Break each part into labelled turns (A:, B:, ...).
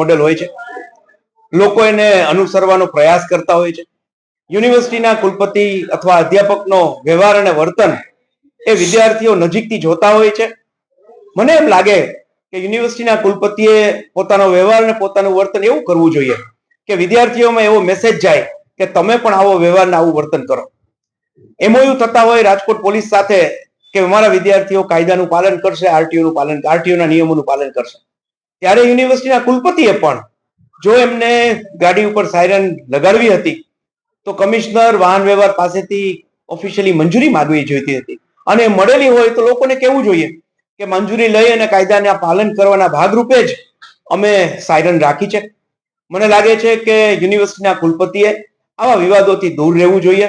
A: Model હોય છે. લોકો એને અનુસરવાનો પ્રયાસ કરતા હોય છે. યુનિવર્સિટીના કુલપતિ અથવા અધ્યાપકનો વ્યવહાર અને વર્તન એ વિદ્યાર્થીઓ નજીકથી જોતા હોય છે. મને એમ લાગે કે યુનિવર્સિટીના કુલપતિએ પોતાનો વ્યવહાર અને પોતાનું વર્તન એવું કરવું જોઈએ કે વિદ્યાર્થીઓમાં એવો મેસેજ જાય કે તમે પણ આવો વ્યવહાર ને આવું વર્તન કરો. એમઓયુ થતા હોય રાજકોટ પોલીસ સાથે કે અમારા વિદ્યાર્થીઓ કાયદાનું પાલન કરશે આરટીઓ નું પાલન, આરટીઓના નિયમોનું પાલન કરશે. ત્યારે યુનિવર્સિટીના કુલપતિએ પણ જો એમને ગાડી ઉપર સાયરન લગાડવી હતી, તો કમિશનર વાહન વ્યવહાર પાસેથી ઓફિશિયલી મંજૂરી માંગવી જોઈતી હતી. અને મળેલી હોય તો લોકોને કહેવું જોઈએ કે મંજૂરી લઈ અને કાયદાના પાલન કરવાના ભાગરૂપે જ અમે સાયરન રાખી છે. મને લાગે છે કે યુનિવર્સિટીના કુલપતિએ આવા વિવાદોથી દૂર રહેવું જોઈએ.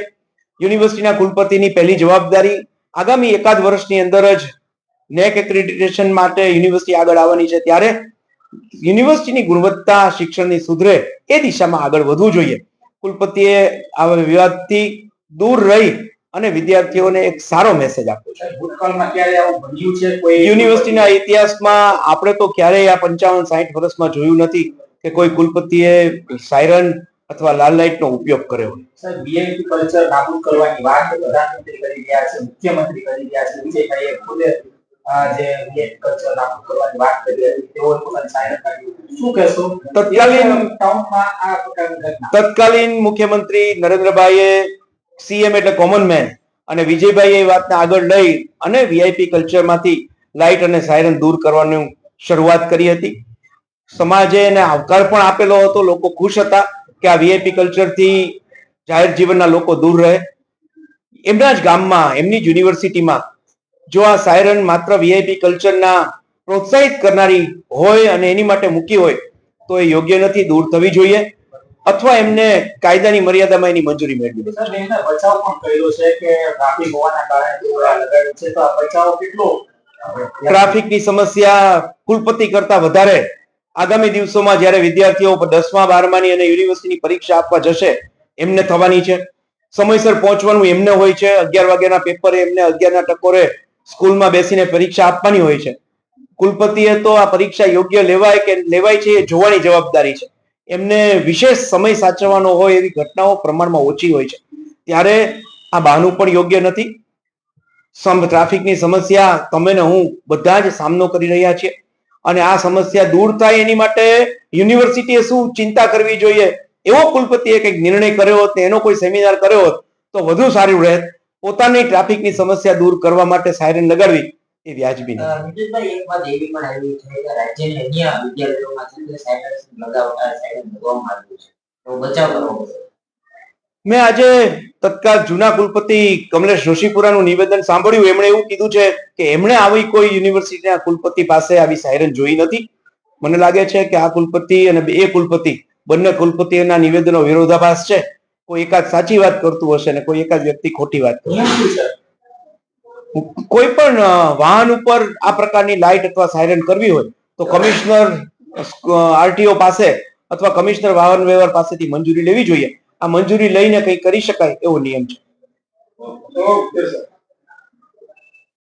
A: યુનિવર્સિટીના કુલપતિની પહેલી જવાબદારી આગામી એકાદ વર્ષની અંદર જ નેક એક્રેડિટેશન માટે યુનિવર્સિટી આગળ આવવાની છે. ત્યારે યુનિવર્સિટીની ગુણવત્તા શિક્ષણની સુધરે એ દિશામાં આગળ વધવું જોઈએ. કુલપતિએ આવા વિવાદથી દૂર રહી અને વિદ્યાર્થીઓને એક સારો મેસેજ આપ્યો છે.
B: ભૂતકાળમાં ક્યારે આવું બન્યું છે? કોઈ
A: યુનિવર્સિટીના ઇતિહાસમાં આપણે તો ક્યારેય આ પંચાવન સાઠ વર્ષમાં જોયું નથી કે કોઈ કુલપતિએ સાયરન અથવા લાલ લાઇટનો ઉપયોગ કર્યો
B: સર બીએમપી કલ્ચર નાબૂદ કરવાની વાત પ્રધાનમંત્રી કરી રહ્યા છે મુખ્યમંત્રી કરી રહ્યા છે વિજયભાઈએ ખુદે
A: તત્કાલીન મુખ્યમંત્રી નરેન્દ્રભાઈએ સીએમ એટલે કોમન મેન અને વિજયભાઈ એ વાતને આગળ લઈ અને વીઆઈપી કલ્ચરમાંથી લાઇટ અને સાયરન દૂર કરવાની શરૂઆત કરી હતી. સમાજે એને આવકાર પણ આપેલો હતો લોકો ખુશ હતા કે આ વીઆઈપી કલ્ચરથી જાહેર જીવનના લોકો દૂર રહે. એમના જ ગામમાં એમની જ યુનિવર્સિટીમાં જો આ સાયરન માત્ર વીઆઈપી કલ્ચરના પ્રોત્સાહિત કરનારી હોય અને એની માટે મૂકી હોય તો એ યોગ્ય નથી દૂર થવી જોઈએ. અથવા એમને કાયદાની મર્યાદામાં એની મંજૂરી મેળવી
B: સર એમને બચાવ પણ કર્યો છે કે ટ્રાફિક હોવાના કારણે તેઓ આ લગાડ્યું છે તો બચાવ કેટલો?
A: ટ્રાફિકની સમસ્યા કુલપતિ કરતા વધારે. આગામી દિવસોમાં જ્યારે વિદ્યાર્થીઓ દસમા બારમાની અને યુનિવર્સિટીની પરીક્ષા આપવા જશે એમને થવાની છે. સમયસર પહોંચવાનું એમને હોય છે. અગિયાર વાગ્યાના પેપરે એમને અગિયારના ટકોરે સ્કૂલમાં બેસીને પરીક્ષા આપવાની હોય છે. કુલપતિએ તો આ પરીક્ષા યોગ્ય લેવાય કે લેવાય છે એ જોવાની જવાબદારી છે. એમને વિશેષ સમય સાચવવાનો હોય એવી ઘટનાઓ પ્રમાણમાં ઓછી હોય છે. ત્યારે આ બહાનું પણ યોગ્ય નથી. સમ ટ્રાફિકની સમસ્યા તમે ને હું બધા જ સામનો કરી રહ્યા છીએ. અને આ સમસ્યા દૂર થાય એની માટે યુનિવર્સિટીએ શું ચિંતા કરવી જોઈએ? એવો કુલપતિએ કંઈક નિર્ણય કર્યો હોત એનો કોઈ સેમિનાર કર્યો હોત તો વધુ સારું રહેત. પોતાની ટ્રાફિકની સમસ્યા દૂર કરવા માટે સાયરન લગાડવી એ વ્યાજબી નથી મેં આજે તત્કાલ જૂના કુલપતિ કમલેશ જોશીપુરાનું નિવેદન સાંભળ્યું. એમણે એવું કીધું છે કે એમણે આવી કોઈ યુનિવર્સિટીના કુલપતિ પાસે આવી સાયરન જોઈ નથી. મને લાગે છે કે આ કુલપતિ અને એ કુલપતિ બંને કુલપતિના નિવેદનો વિરોધાભાસ છે. કોઈ એકાદ સાચી વાત કરતું હશે ને કોઈ એકાદ વ્યક્તિ ખોટી વાત કરતું કોઈ પણ વાહન ઉપર આ પ્રકારની લાઇટ અથવા સાયરન કરવી હોય તો કમિશનર આરટીઓ પાસે અથવા કમિશનર વાહન વ્યવહાર પાસેથી મંજૂરી લેવી જોઈએ. આ મંજૂરી લઈને કંઈ કરી શકાય એવો નિયમ છે.
B: Okay sir